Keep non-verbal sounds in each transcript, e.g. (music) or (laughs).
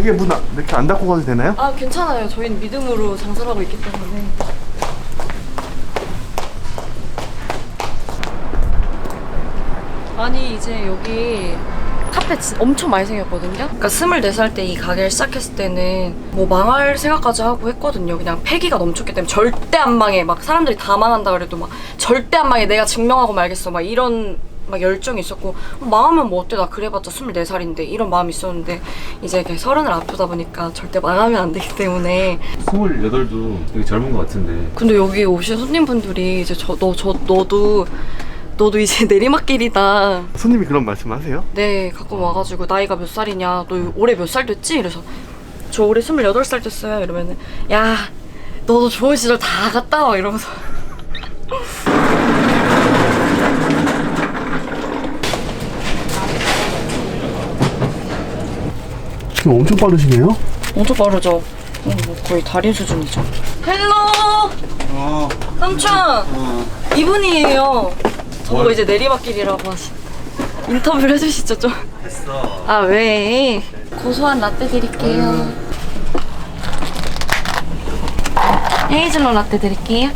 가게 문 아- 이렇게 안 닫고 가도 되나요? 아 괜찮아요. 저희는 믿음으로 장사를 하고 있기 때문에. 아니 이제 여기 카페 진- 엄청 많이 생겼거든요. 그러니까 24살 때 이 가게를 시작했을 때는 뭐 망할 생각까지 하고 했거든요. 그냥 패기가 넘쳤기 때문에 절대 안 망해. 막 사람들이 다 망한다 그래도 막 절대 안 망해. 내가 증명하고 말겠어. 막 이런 막 열정이 있었고 어, 망하면 뭐 어때 나 그래봤자 24살인데 이런 마음이 있었는데 이제 이렇게 서른을 앞두다 보니까 절대 망하면 안 되기 때문에 28도 되게 젊은 것 같은데 근데 여기 오신 손님분들이 이제 저 너 저 너도 너도 이제 (laughs) 내리막길이다. 손님이 그런 말씀하세요? 네, 가끔 와가지고 나이가 몇 살이냐, 너 올해 몇 살 됐지? 이래서 저 올해 28살 됐어요. 이러면은 야, 너도 좋은 시절 다 갔다 와 이러면서 (laughs) 지금 엄청 빠르시네요? 엄청 빠르죠. 어, 뭐 거의 달인 수준이죠. 헬로, 어, 삼촌, 이분이에요. 저보고 이제 내리막길이라고 하시. 인터뷰를 해주시죠 좀. 했어 아 왜? 고소한 라떼 드릴게요. 헤이즐넛 라떼 드릴게요.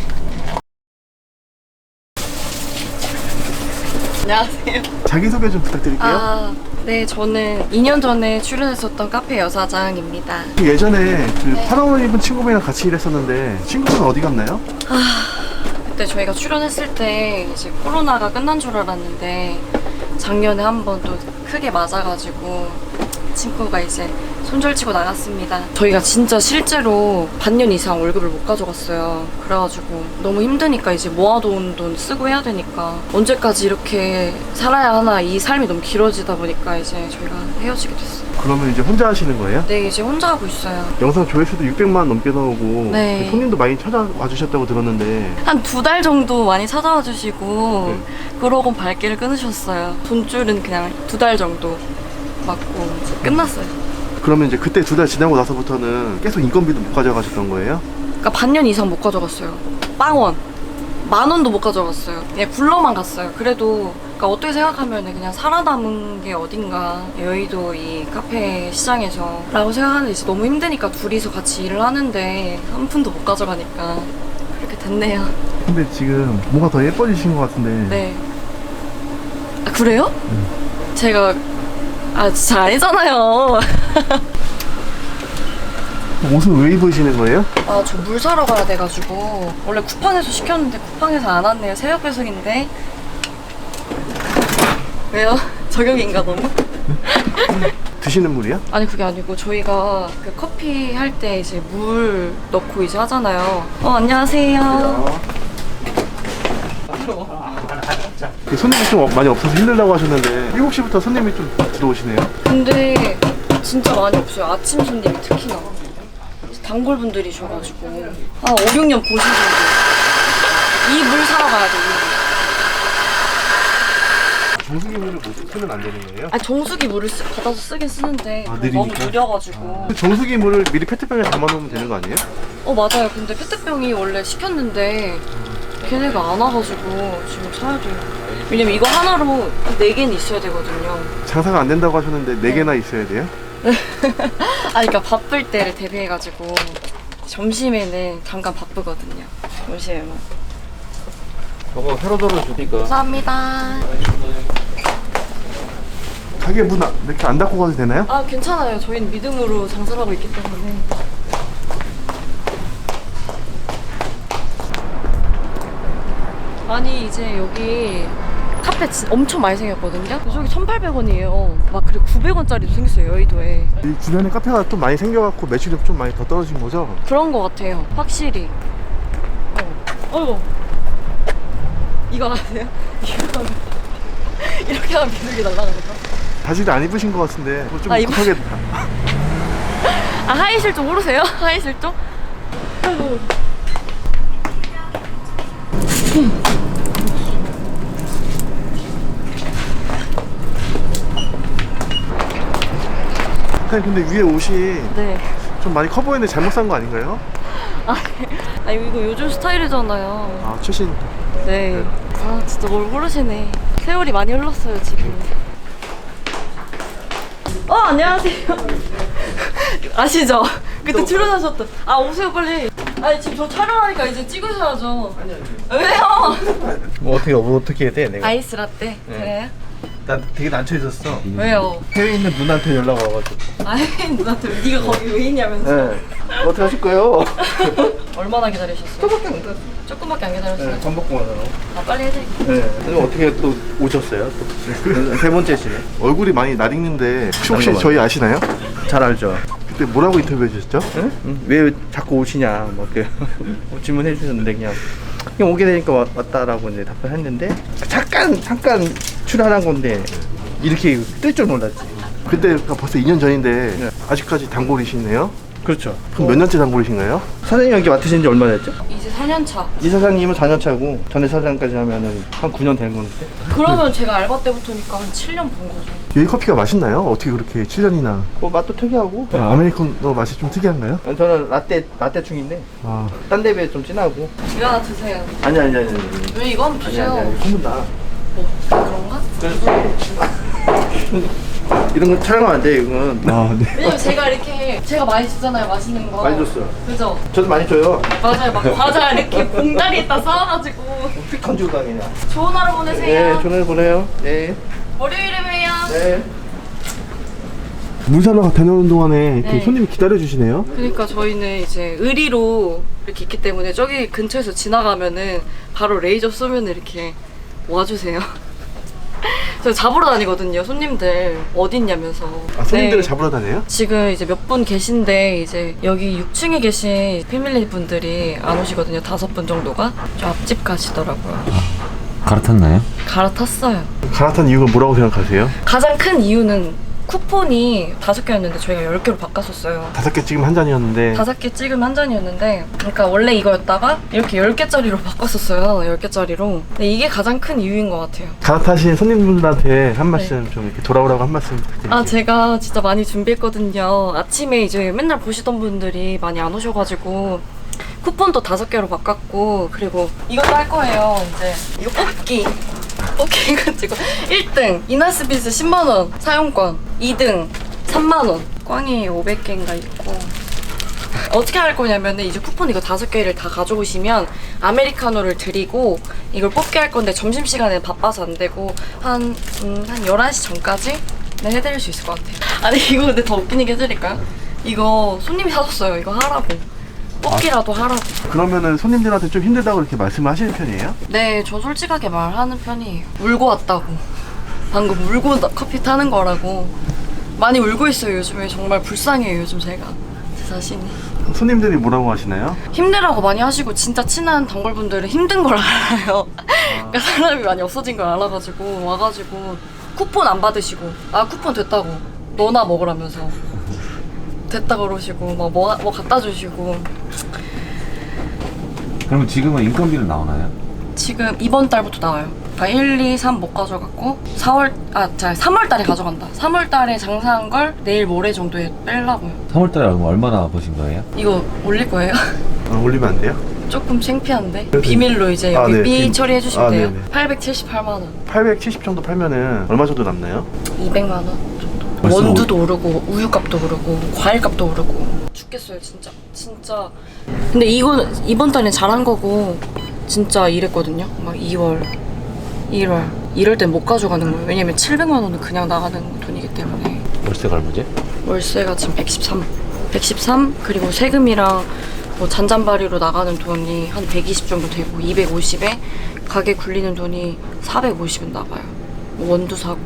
안녕하세요. 자기소개 좀 부탁드릴게요. 아, 네, 저는 2년 전에 출연했었던 카페 여사장입니다. 예전에 그 네. 파라원 입은 친구분이랑 같이 일했었는데 친구분 어디 갔나요? 그때 저희가 출연했을 때 이제 코로나가 끝난 줄 알았는데 작년에 한 번 또 크게 맞아가지고 친구가 이제 손절치고 나갔습니다. 저희가 진짜 실제로 반년 이상 월급을 못 가져갔어요. 그래가지고 너무 힘드니까 이제 모아놓은 돈 쓰고 해야 되니까 언제까지 이렇게 살아야 하나 이 삶이 너무 길어지다 보니까 이제 저희가 헤어지게 됐어요. 그러면 이제 혼자 하시는 거예요? 네, 이제 혼자 하고 있어요. 영상 조회수도 600만 넘게 나오고 네. 손님도 많이 찾아와 주셨다고 들었는데 한 두 달 정도 많이 찾아와 주시고 네. 그러고 발길을 끊으셨어요. 돈줄은 그냥 두 달 정도 맞고 이제 끝났어요. 그러면 이제 그때 두 달 지나고 나서부터는 계속 인건비도 못 가져가셨던 거예요? 그러니까 반년 이상 못 가져갔어요. 빵원. 만 원도 못 가져갔어요. 그냥 굴러만 갔어요. 그래도 그러니까 어떻게 생각하면 그냥 살아남은 게 어딘가 여의도 이 카페 시장에서 라고 생각하는데 이제 너무 힘드니까 둘이서 같이 일을 하는데 한 푼도 못 가져가니까 그렇게 됐네요. 근데 지금 뭔가 더 예뻐지신 것 같은데 네. 아, 그래요? 제가 아 진짜 아니잖아요. (laughs) 옷은 왜 입으시는 거예요? 아 저 물 사러 가야 돼가지고 원래 쿠팡에서 시켰는데 쿠팡에서 안 왔네요. 새벽 배송인데 왜요? (laughs) 저격인가 너무? (laughs) 드시는 물이요? 아니 그게 아니고 저희가 그 커피 할 때 이제 물 넣고 이제 하잖아요. 어 안녕하세요. 그 손님이 좀 많이 없어서 힘들다고 하셨는데 7시부터 손님이 좀 들어오시네요 근데 진짜 많이 없어요. 아침 손님이 특히나 단골 분들이셔가지고 한 5, 6년 보신 분들 이 물 사러 가야 돼. 이 물. 정수기 물을 못 쓰면 안 되는 거예요? 아 정수기 물을 쓰, 받아서 쓰긴 쓰는데 아, 너무 느리니까? 느려가지고 그 정수기 물을 미리 페트병에 담아놓으면 되는 거 아니에요? 어 맞아요 근데 페트병이 원래 시켰는데 걔네가 안 와가지고 지금 사야 돼요. 왜냐면 이거 하나로 네 개는 있어야 되거든요. 장사가 안 된다고 하셨는데 4개나 있어야 돼요? (laughs) 아 그러니까 바쁠 때를 대비해가지고 점심에는 잠깐 바쁘거든요. 점심에만. 저거 새로 들어주니까. 감사합니다. 가게 문 아- 이렇게 안 닫고 가도 되나요? 아 괜찮아요. 저희는 믿음으로 장사를 하고 있기 때문에 아니 이제 여기 카페 진 엄청 많이 생겼거든요 저기 1,800원이에요 막 그리고 900원짜리도 생겼어요 여의도에 이 주변에 카페가 좀 많이 생겨갖고 매출이 좀 많이 더 떨어진 거죠? 그런 거 같아요 확실히 어. 어이구 이거 아세요? (laughs) 이거 하면 이렇게 하면 비둘기 날아가는 거 바지를 안 입으신 것 같은데 그거 좀 아, 입- 급하게 (laughs) 아 하이실 좀 모르세요? 하이실 좀? 아이고. 아니 근데 위에 옷이 네. 좀 많이 커 보이는데 잘못 산 거 아닌가요? (laughs) 아, 아 이거 요즘 스타일이잖아요. 아 최신 네. 아 진짜 뭘 모르시네. 세월이 많이 흘렀어요 지금. 어 안녕하세요. (laughs) 아시죠? 그때 출연하셨던. 아 오세요 빨리. 아니 지금 저 촬영하니까 이제 찍으셔야죠. 아니 아니. 왜요? 뭐 어떻게 뭐 어떻게 해야 돼 내가? 아이스 라떼. 그래요? 나 되게 난처 있었어. 왜요? 해외에 있는 누나한테 연락 와가지고. 아이 누나한테 네가 거기 왜 있냐면서. 네. 어떻게 하실 거예요? (laughs) 얼마나 기다리셨어요? 조금밖에 안 돼. 조금밖에 안 기다렸어요. 네, 밥 먹고 가서. 아 빨리 해드릴게요. 네. 그럼 어떻게 또 오셨어요? 또. 세 번째시네. 얼굴이 많이 낯익는데 혹시, 혹시. 저희 아시나요? 잘 알죠. 그때 뭐라고 인터뷰해 주셨죠? 응? 응? 왜 자꾸 오시냐 뭐 이렇게 (laughs) 질문해 주셨는데 그냥 그냥 오게 되니까 왔, 왔다라고 이제 답변했는데 잠깐 잠깐 출연한 건데 이렇게 뜰 줄 몰랐지. 그때가 벌써 2년 전인데 네. 아직까지 단골이시네요? 그렇죠. 그럼 몇 년째 단골이신가요? 사장님 여기 맡으신 지 얼마 됐죠? 이제 4년 차. 이 사장님은 4년 차고 전에 사장까지 하면은 한 9년 된 건데. 그러면 제가 알바 때부터니까 한 7년 본 거죠. 여기 커피가 맛있나요? 어떻게 그렇게 7년이나 뭐 맛도 특이하고. 아, 아메리카노 맛이 좀 특이한가요? 저는 라떼 라떼 중인데 아, 딴데 비해 좀 진하고. 이거 하나 드세요. 아니 아니 아니 아니. 왜 이거 한번 아니 드세요? 아니 아니. 소문 나. 이런 거 촬영하면 안 돼, 이건. 아 네. 왜냐면 제가 이렇게 제가 많이 주잖아요 맛있는 거. 많이 줬어요. 그죠? 저도 많이 줘요. 맞아요 막 과자 이렇게 봉다리에다 쌓아가지고 휙 던지고 다니냐. 좋은 하루 보내세요. 네, 전화 보내요. 네. 월요일에 봬요. 네. 문사로 다녀오는 동안에 이렇게 네. 손님이 기다려 주시네요. 그러니까 저희는 이제 의리로 이렇게 있기 때문에 저기 근처에서 지나가면은 바로 레이저 쏘면 이렇게 와주세요. 저 잡으러 다니거든요. 손님들 어딨냐면서. 아, 손님들을 네. 잡으러 다녀요? 지금 이제 몇 분 계신데 이제 여기 6층에 계신 패밀리 분들이 안 오시거든요. 다섯 분 정도가 저 앞집 가시더라고요. 갈아탔나요? 갈아탔어요. 갈아탄 이유가 뭐라고 생각하세요? 가장 큰 이유는 쿠폰이 다섯 개였는데 저희가 열 개로 바꿨었어요. 다섯 개 찍으면 한 잔이었는데 다섯 개 찍으면 한 잔이었는데 그러니까 원래 이거였다가 이렇게 열 개짜리로 바꿨었어요. 열 개짜리로. 근데 이게 가장 큰 이유인 것 같아요. 갈아타신 손님분들한테 한 말씀 좀 이렇게 돌아오라고 한 말씀 부탁드릴게요. 아 제가 진짜 많이 준비했거든요. 아침에 이제 맨날 보시던 분들이 많이 안 오셔가지고 쿠폰도 다섯 개로 바꿨고 그리고 이것도 할 거예요. 이제 이거 뽑기. 뽑기 해가지고 1등 이나스비스 10만 원 사용권, 2등 3만 원, 꽝이 500개인가 있고 어떻게 할 거냐면 이제 쿠폰 이거 다섯 개를 다 가져오시면 아메리카노를 드리고 이걸 뽑게 할 건데 점심시간에 바빠서 안 되고 한, 음, 한 11시 전까지 네, 해드릴 수 있을 것 같아요. 아니 이거 근데 더 웃긴 얘기 해드릴까요? 이거 손님이 사줬어요. 이거 하라고. 뽑기라도 하라고. 그러면은 손님들한테 좀 힘들다고 이렇게 말씀을 하시는 편이에요? 네, 저 솔직하게 말하는 편이에요. 울고 왔다고. 방금 울고 나- 커피 타는 거라고. 많이 울고 있어요, 요즘에. 정말 불쌍해요, 요즘 제가. 제 자신이. 손님들이 뭐라고 하시나요? 힘내라고 많이 하시고, 진짜 친한 단골분들은 힘든 걸 (laughs) 알아요. 그러니까 사람이 많이 없어진 걸 알아가지고, 와가지고, 쿠폰 안 받으시고, 아, 쿠폰 됐다고. 너나 먹으라면서. 됐다 그러시고, 막 뭐, 뭐 갖다 주시고. 그러면 지금은 인건비는 나오나요? 지금 이번 달부터 나와요. 그러니까 1, 2, 3 못 가져갔고 4월 아, 자 3월 달에 가져간다. 3월 달에 장사한 걸 내일 모레 정도에 빼려고요. 3월달에 얼마나 버신 거예요? 이거 올릴 거예요? 어, (laughs) 올리면 안 돼요? 조금 창피한데 비밀로 이제 아, 여기 네. 삐 비- 처리해 주시면 아, 돼요. 네네. 878만 원, 870 정도 팔면은 얼마 정도 남나요? 200만 원 원두도 오르고 우유값도 오르고 과일값도 오르고 죽겠어요 진짜 진짜. 근데 이건 이번 달엔 잘한 거고 진짜 이랬거든요. 막 2월, 1월 이럴 땐 못 가져가는 거예요. 왜냐면 700만 원은 그냥 나가는 돈이기 때문에. 월세가 얼마지? 월세가 지금 113. 113 그리고 세금이랑 뭐 잔잔바리로 나가는 돈이 한 120 정도 되고 250에 가게 굴리는 돈이 450은 나가요. 뭐 원두 사고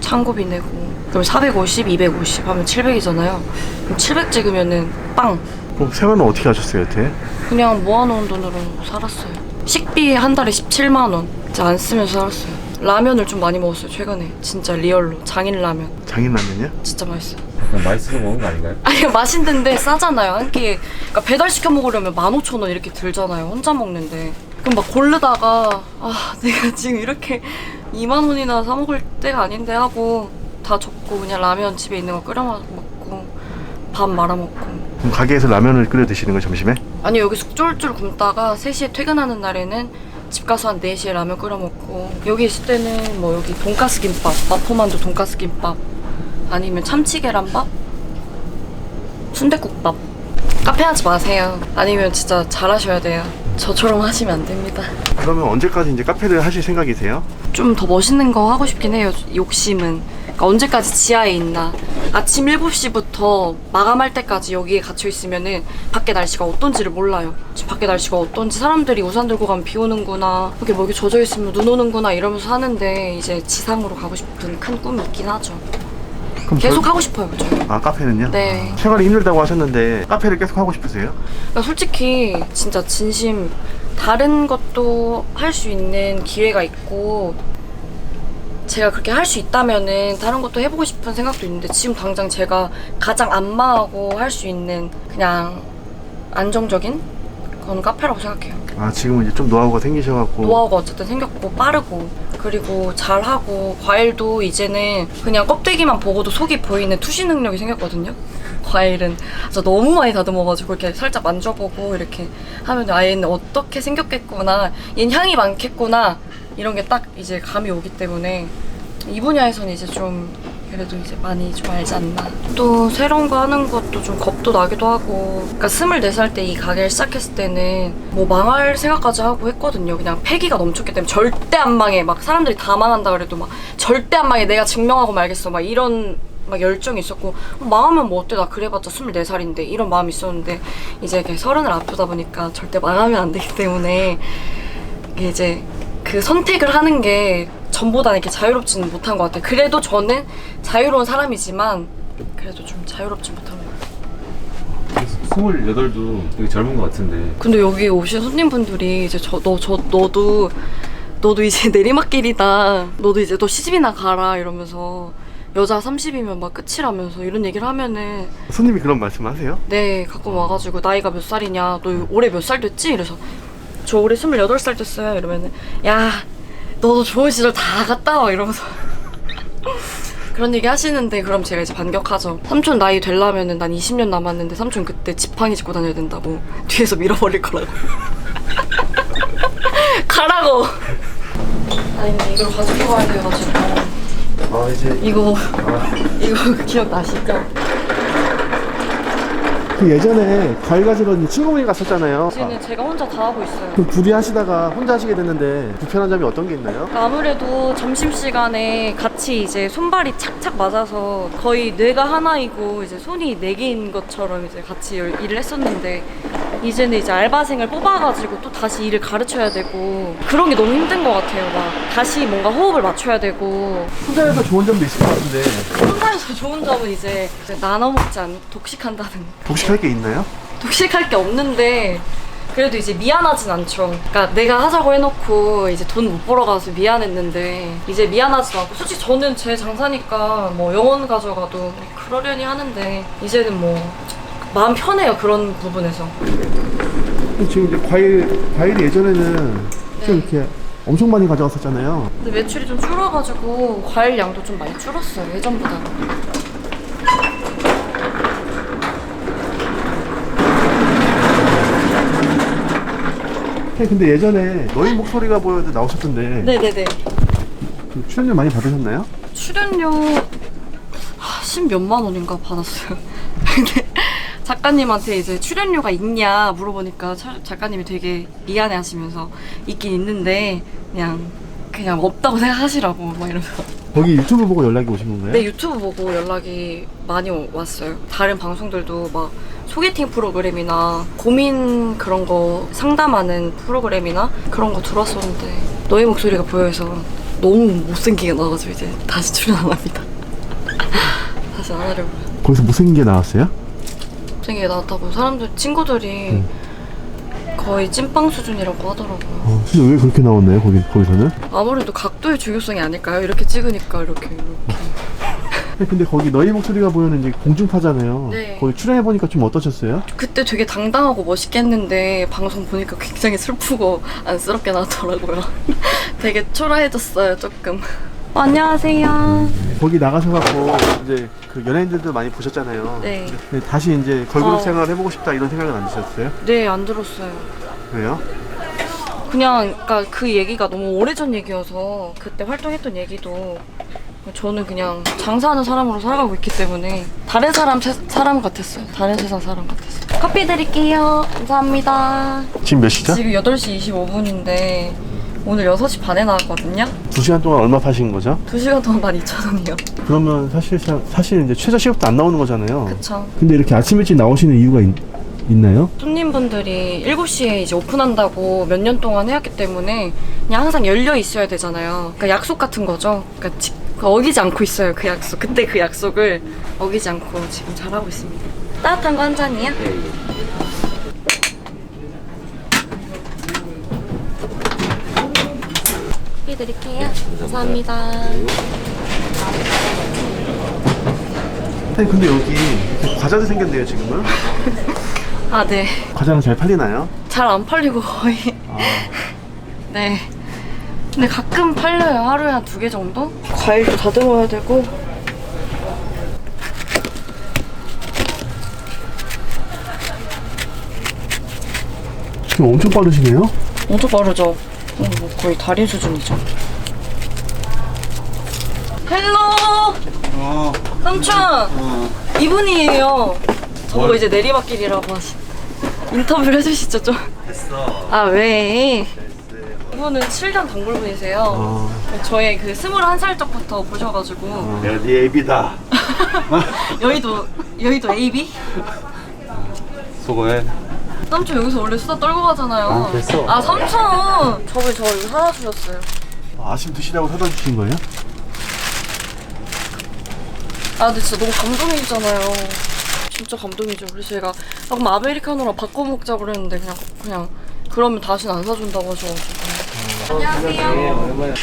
창고비 내고 그럼 450, 250 하면 700이잖아요. 그럼 700 찍으면은 빵 그럼 생활은 어떻게 하셨어요, 여태? 그냥 모아놓은 돈으로 살았어요. 식비 한 달에 17만 원. 진짜 안 쓰면서 살았어요. 라면을 좀 많이 먹었어요 최근에. 진짜 리얼로 장인 라면. 장인 라면이요? 진짜 맛있어요. 그냥 맛있어서 먹은 거 아닌가요? (laughs) 아니 맛있는데 싸잖아요 한 끼에 그러니까 배달 시켜 먹으려면 15,000원 이렇게 들잖아요 혼자 먹는데 그럼 막 고르다가 아 내가 지금 이렇게 2만 원이나 사 먹을 때가 아닌데 하고 다 접고 그냥 라면 집에 있는 거 끓여 먹고 밥 말아 먹고 그럼 가게에서 라면을 끓여 드시는 거예요, 점심에? 아니 여기서 쫄쫄 굶다가 3시에 퇴근하는 날에는 집 가서 한 4시에 라면 끓여 먹고 여기 있을 때는 뭐 여기 돈가스 김밥 마포만두 돈가스 김밥 아니면 참치 계란밥 순대국밥. 카페 하지 마세요. 아니면 진짜 잘하셔야 돼요. 저처럼 하시면 안 됩니다. 그러면 언제까지 이제 카페를 하실 생각이세요? 좀 더 멋있는 거 하고 싶긴 해요. 욕심은. 그러니까 언제까지 지하에 있나. 아침 7시부터 마감할 때까지 여기에 갇혀 있으면은 밖에 날씨가 어떤지를 몰라요. 밖에 날씨가 어떤지 사람들이 우산 들고 가면 비 오는구나. 이렇게 뭐 이렇게 젖어 있으면 눈 오는구나 이러면서 하는데 이제 지상으로 가고 싶은 큰 꿈이 있긴 하죠. 그럼 계속 저- 하고 싶어요, 저. 아 카페는요? 네. 생활이 힘들다고 하셨는데 카페를 계속 하고 싶으세요? 그러니까 솔직히 진짜 진심 다른 것도 할 수 있는 기회가 있고 제가 그렇게 할 수 있다면은 다른 것도 해보고 싶은 생각도 있는데 지금 당장 제가 가장 안마하고 할 수 있는 그냥 안정적인 건 카페라고 생각해요. 아 지금은 이제 좀 노하우가 생기셔갖고 노하우가 어쨌든 생겼고 빠르고 그리고 잘하고 과일도 이제는 그냥 껍데기만 보고도 속이 보이는 투시 능력이 생겼거든요. 과일은 진짜 너무 많이 다듬어가지고 이렇게 살짝 만져보고 이렇게 하면 아 얘는 어떻게 생겼겠구나 얘는 향이 많겠구나 이런 게 딱 이제 감이 오기 때문에 이 분야에서는 이제 좀 그래도 이제 많이 좀 알지 않나. 또 새로운 거 하는 것도 좀 겁도 나기도 하고. 그러니까 24살 때 이 가게를 시작했을 때는 뭐 망할 생각까지 하고 했거든요. 그냥 패기가 넘쳤기 때문에 절대 안 망해. 막 사람들이 다 망한다 그래도 막 절대 안 망해. 내가 증명하고 말겠어. 막 이런 막 열정이 있었고 어, 망하면 뭐 어때 나 그래봤자 24살인데 이런 마음이 있었는데 이제 서른을 앞두다 보니까 절대 망하면 안 되기 때문에 이제 그 선택을 하는 게 전보다 이렇게 자유롭지는 못한 것 같아요. 그래도 저는 자유로운 사람이지만 그래도 좀 자유롭지 못한 것 같아요. 28도 되게 젊은 것 같은데 근데 여기 오신 손님분들이 이제 저 너 저 너도 너도 이제 (laughs) 내리막길이다. 너도 이제 너 시집이나 가라 이러면서 여자 30이면 막 끝이라면서 이런 얘기를 하면은 손님이 그런 말씀하세요? 네, 가끔 와가지고 나이가 몇 살이냐, 너 올해 몇 살 됐지? 이래서 저 올해 28살 됐어요. 이러면은 야, 너도 좋은 시절 다 갔다 와 이러면서 (laughs) 그런 얘기 하시는데 그럼 제가 이제 반격하죠. 삼촌 나이 되려면은 난 20년 남았는데 삼촌 그때 지팡이 짚고 다녀야 된다고 뒤에서 밀어버릴 거라고 (laughs) 가라고. 아니 근데 이걸 가지고 가야 돼가지고 아 이제 이거 이거 기억 나시죠? 그 예전에 과일 가지러 친구분이 갔었잖아요. 지금 제가 혼자 다 하고 있어요. 그 둘이 하시다가 혼자 하시게 됐는데 불편한 점이 어떤 게 있나요? 아무래도 점심시간에 같이 이제 손발이 착착 맞아서 거의 뇌가 하나이고 이제 손이 네 개인 것처럼 이제 같이 일- 일을 했었는데 이제는 이제 알바생을 뽑아가지고 또 다시 일을 가르쳐야 되고 그런 게 너무 힘든 것 같아요. 막 다시 뭔가 호흡을 맞춰야 되고 혼자여서 좋은 점도 있을 것 같은데 혼자서 좋은 점은 이제, 이제 나눠 먹지 않 독식한다는 독식할 게 있나요? 독식할 게 없는데 그래도 이제 미안하진 않죠. 그러니까 내가 하자고 해놓고 이제 돈 못 벌어 가서 미안했는데 이제 미안하지도 않고 솔직히 저는 제 장사니까 뭐 영원 가져가도 그러려니 하는데 이제는 뭐 마음 편해요 그런 부분에서. 지금 이제 과일 과일이 예전에는 네. 좀 이렇게 엄청 많이 가져갔었잖아요. 근데 매출이 좀 줄어가지고 과일 양도 좀 많이 줄었어요 예전보다. 네, 근데 예전에 너희 목소리가 보여도 나오셨던데 네네네. 그 출연료 많이 받으셨나요? 출연료 십 몇만 원인가 받았어요. (laughs) 근데 작가님한테 이제 출연료가 있냐 물어보니까 차- 작가님이 되게 미안해 하시면서 있긴 있는데 그냥 그냥 없다고 생각하시라고 막 이러면서 거기 유튜브 보고 연락이 오신 건가요? 네 유튜브 보고 연락이 많이 오- 왔어요. 다른 방송들도 막 소개팅 프로그램이나 고민 그런 거 상담하는 프로그램이나 그런 거 들었었는데 너의 목소리가 보여서 너무 못생기게 나와가지고 이제 다시 출연 안 합니다. (laughs) 다시 안 하려고요. 거기서 못생긴 게 나왔어요? 못생기게 나왔다고 사람들 친구들이 거의 찐빵 수준이라고 하더라고요. 어, 근데 왜 그렇게 나왔나요? 거기 거기서는? 아무래도 각도의 중요성이 아닐까요? 이렇게 찍으니까 이렇게 이렇게. 네, 근데 거기 너희 목소리가 보여는 이제 공중파잖아요. 네. 거기 출연해 보니까 좀 어떠셨어요? 그때 되게 당당하고 멋있게 했는데 방송 보니까 굉장히 슬프고 안쓰럽게 나왔더라고요. (laughs) 되게 초라해졌어요 조금. 안녕하세요. 거기 나가서 갖고 이제 그 연예인들도 많이 보셨잖아요. 네. 근데 다시 이제 걸그룹 어. 생활 해보고 싶다 이런 생각은 안 드셨어요? 네, 안 들었어요. 왜요? 그냥 그러니까 그 얘기가 너무 오래전 얘기여서 그때 활동했던 얘기도 저는 그냥 장사하는 사람으로 살아가고 있기 때문에 다른 사람 세, 사람 같았어요. 다른 세상 사람 같았어요. 커피 드릴게요. 감사합니다. 지금 몇 시죠? 지금 8시 25분인데 오늘 6시 반에 나왔거든요. 두 시간 동안 얼마 파신 거죠? 2시간 동안 12,000원이요. 그러면 사실상 사실 이제 최저 시급도 안 나오는 거잖아요. 그쵸. 근데 이렇게 아침 일찍 나오시는 이유가 있, 있나요? 손님분들이 7시에 이제 오픈한다고 몇 년 동안 해왔기 때문에 그냥 항상 열려 있어야 되잖아요. 그러니까 약속 같은 거죠. 그러니까 지- 그 어기지 않고 있어요. 그 약속. 그때 그 약속을 어기지 않고 지금 잘하고 있습니다. 따뜻한 거 한 잔이요? 커피 드릴게요. 감사합니다. 아니 근데 여기 과자도 생겼네요 지금은. (laughs) 아, 네. 과자는 잘 팔리나요? 잘 안 팔리고 거의. (laughs) 네. 근데 가끔 팔려요. 하루에 한 두 개 정도? 과일도 다듬어야 되고. 지금 엄청 빠르시네요. 엄청 빠르죠? 어, 뭐 거의 달인 수준이죠. 헬로! 어. 삼촌! 이분이에요. 저보고 이제 내리막길이라고 하시. (laughs) 인터뷰를 해주시죠, 좀. 됐어. 아, 왜? 이분은 7년 단골분이세요. 어, 저의 그 21살 적부터 보셔가지고. 내가 네 애비다. (laughs) 여의도, 여의도 AB? (laughs) 수고해. 삼촌 여기서 원래 수다 떨고 가잖아요. 아, 됐어. 아, 삼촌! 저번에 저 이거 사다 주셨어요. 아침 드시라고 사다 주신 거예요? 아 근데 진짜 너무 감동이잖아요. 진짜 감동이죠. 그래서 제가 아, 그럼 아메리카노랑 바꿔 먹자 그랬는데 그냥 그냥 그러면 다시는 안 사준다고 하셔가지고. 안녕하세요.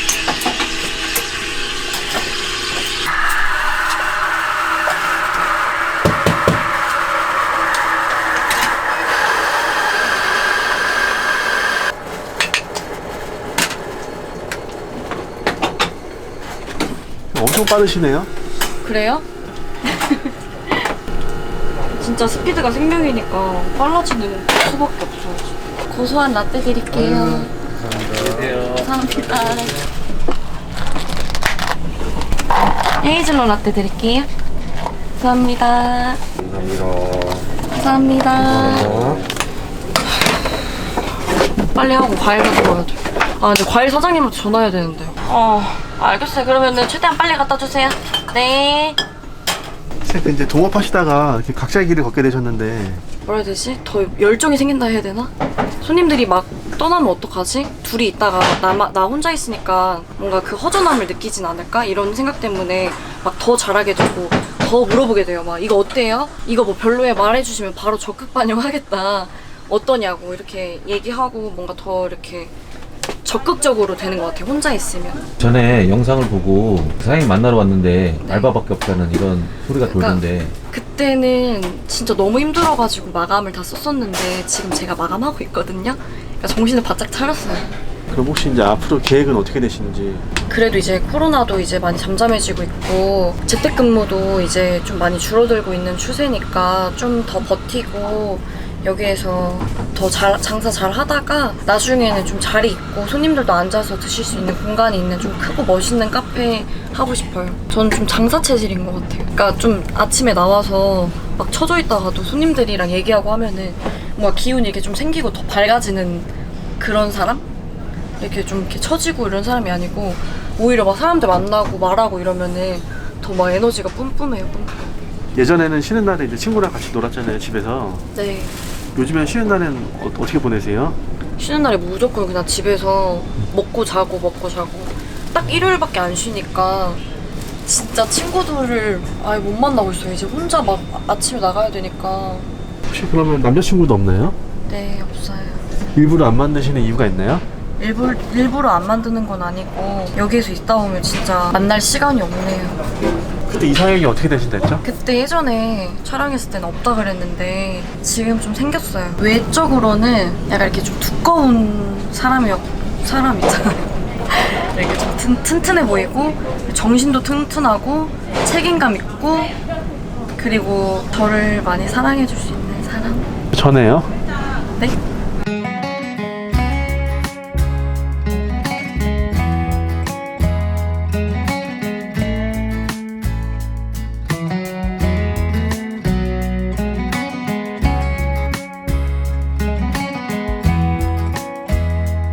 엄청 빠르시네요. 그래요? (laughs) 진짜 스피드가 생명이니까 빨라지는 수밖에 없어요. 고소한 라떼 드릴게요. 감사합니다. 헤이즐넛 라떼 드릴게요. 감사합니다. 감사합니다. 빨리 하고 과일 와야 돼. 아 근데 과일 사장님한테 전화해야 되는데. 어 알겠어요. 그러면은 최대한 빨리 갖다 주세요. 네. 선생님 이제 동업하시다가 이렇게 각자의 길을 걷게 되셨는데 뭐라 해야 되지? 더 열정이 생긴다 해야 되나? 손님들이 막 떠나면 어떡하지? 둘이 있다가 나, 나 혼자 있으니까 뭔가 그 허전함을 느끼진 않을까? 이런 생각 때문에 막 더 잘하게 되고 더 물어보게 돼요. 막 이거 어때요? 이거 뭐 별로에 말해주시면 바로 적극 반영하겠다. 어떠냐고 이렇게 얘기하고 뭔가 더 이렇게 적극적으로 되는 것 같아요. 혼자 있으면. 전에 영상을 보고 사장님 만나러 왔는데 알바밖에 없다는 이런 소리가 그러니까 돌던데 그때는 진짜 너무 힘들어가지고 마감을 다 썼었는데 지금 제가 마감하고 있거든요. 그러니까 정신을 바짝 차렸어요. 그럼 혹시 이제 앞으로 계획은 어떻게 되시는지 그래도 이제 코로나도 이제 많이 잠잠해지고 있고 재택근무도 이제 좀 많이 줄어들고 있는 추세니까 좀 더 버티고 여기에서 더 잘, 장사 잘 하다가 나중에는 좀 자리 있고 손님들도 앉아서 드실 수 있는 공간이 있는 좀 크고 멋있는 카페 하고 싶어요. 저는 좀 장사 체질인 것 같아요. 그러니까 좀 아침에 나와서 막 쳐져 있다가도 손님들이랑 얘기하고 하면은 뭔가 기운이 이렇게 좀 생기고 더 밝아지는 그런 사람? 이렇게 좀 이렇게 처지고 이런 사람이 아니고 오히려 막 사람들 만나고 말하고 이러면은 더 막 에너지가 뿜뿜해요. 뿜뿜. 예전에는 쉬는 날에 이제 친구랑 같이 놀았잖아요 집에서 네. 요즘엔 쉬는 날엔 어, 어떻게 보내세요? 쉬는 날에 무조건 그냥 집에서 먹고 자고 먹고 자고 딱 일요일밖에 안 쉬니까 진짜 친구들을 아예 못 만나고 있어요. 이제 혼자 막 아- 아침에 나가야 되니까 혹시 그러면 남자친구도 없나요? 네 없어요. 일부러 안 만드시는 이유가 있나요? 일부, 일부러 안 만드는 건 아니고 여기에서 있다 보면 진짜 만날 시간이 없네요. 그때 이상형이 어떻게 되신다 했죠? 그때 예전에 촬영했을 때는 없다 그랬는데 지금 좀 생겼어요. 외적으로는 약간 이렇게 좀 두꺼운 사람이 사람 있잖아요. (laughs) 이렇게 좀 튼, 튼튼해 보이고 정신도 튼튼하고 책임감 있고 그리고 저를 많이 사랑해 줄 수 있는 사람. 전에요? 네?